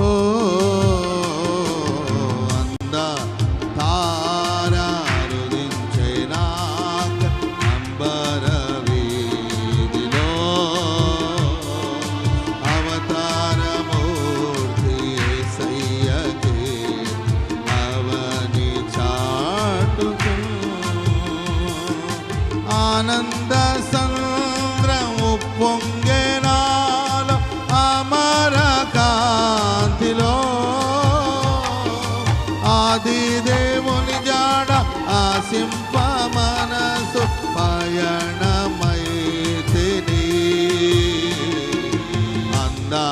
ఓ అంద తారారుదించేనాక అంబర వీధిలో అవతారమూర్తి సయ్యకి అవని చాటుకు ఆనంద సంగ ఆది దేవుని జాడ ఆసింప మనసు పయణమైతిని అందా